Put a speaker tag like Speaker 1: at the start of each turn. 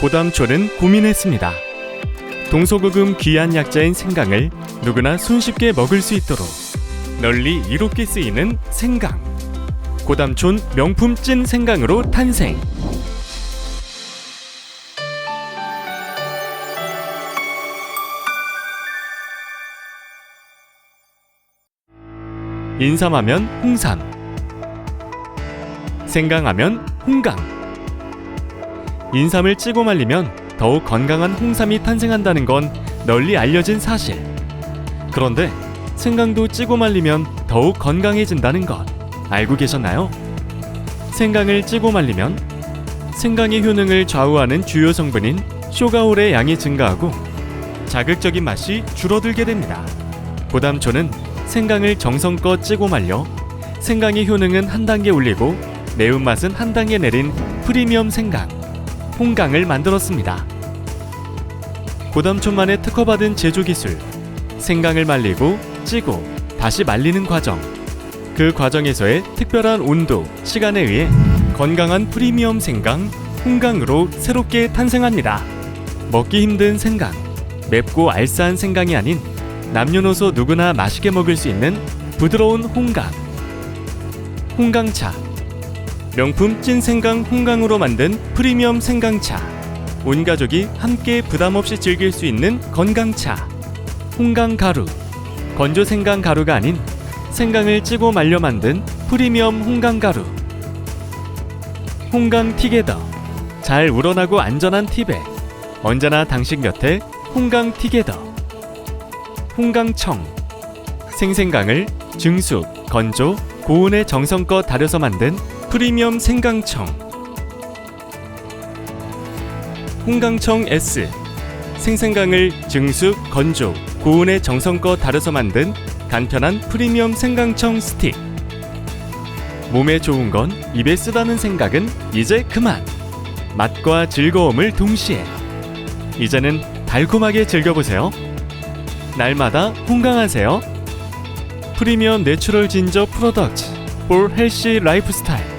Speaker 1: 고담초는 고민했습니다. 동서고금 귀한 약자인 생강을 누구나 손쉽게 먹을 수 있도록 널리 이롭게 쓰이는 생강. 고담촌 명품 찐 생강으로 탄생. 인삼하면 홍삼. 생강하면 홍강. 인삼을 찌고 말리면 더욱 건강한 홍삼이 탄생한다는 건 널리 알려진 사실. 그런데 생강도 찌고 말리면 더욱 건강해진다는 것 알고 계셨나요? 생강을 찌고 말리면 생강의 효능을 좌우하는 주요 성분인 쇼가올의 양이 증가하고 자극적인 맛이 줄어들게 됩니다. 고담초는 생강을 정성껏 찌고 말려 생강의 효능은 한 단계 올리고 매운맛은 한 단계 내린 프리미엄 생강, 홍강을 만들었습니다. 고담초만의 특허받은 제조 기술, 생강을 말리고 찌고 다시 말리는 과정. 그 과정에서의 특별한 온도, 시간에 의해 건강한 프리미엄 생강, 홍강으로 새롭게 탄생합니다. 먹기 힘든 생강, 맵고 알싸한 생강이 아닌 남녀노소 누구나 맛있게 먹을 수 있는 부드러운 홍강. 홍강차. 명품 찐 생강 홍강으로 만든 프리미엄 생강차. 온 가족이 함께 부담 없이 즐길 수 있는 건강차. 홍강 가루. 건조 생강 가루가 아닌 생강을 찌고 말려 만든 프리미엄 홍강 가루. 홍강 티게더. 잘 우러나고 안전한 팁에 언제나 당신 곁에 홍강 티게더. 홍강청. 생생강을 증숙, 건조, 고온에 정성껏 달여서 만든 프리미엄 생강청. 홍강청 S. 생생강을 증숙, 건조, 고온에 정성껏 달여서 만든 간편한 프리미엄 생강청 스틱. 몸에 좋은 건 입에 쓰다는 생각은 이제 그만. 맛과 즐거움을 동시에. 이제는 달콤하게 즐겨보세요. 날마다 홍강하세요. 프리미엄 내추럴 진저 프로덕트 for 헬시 라이프스타일.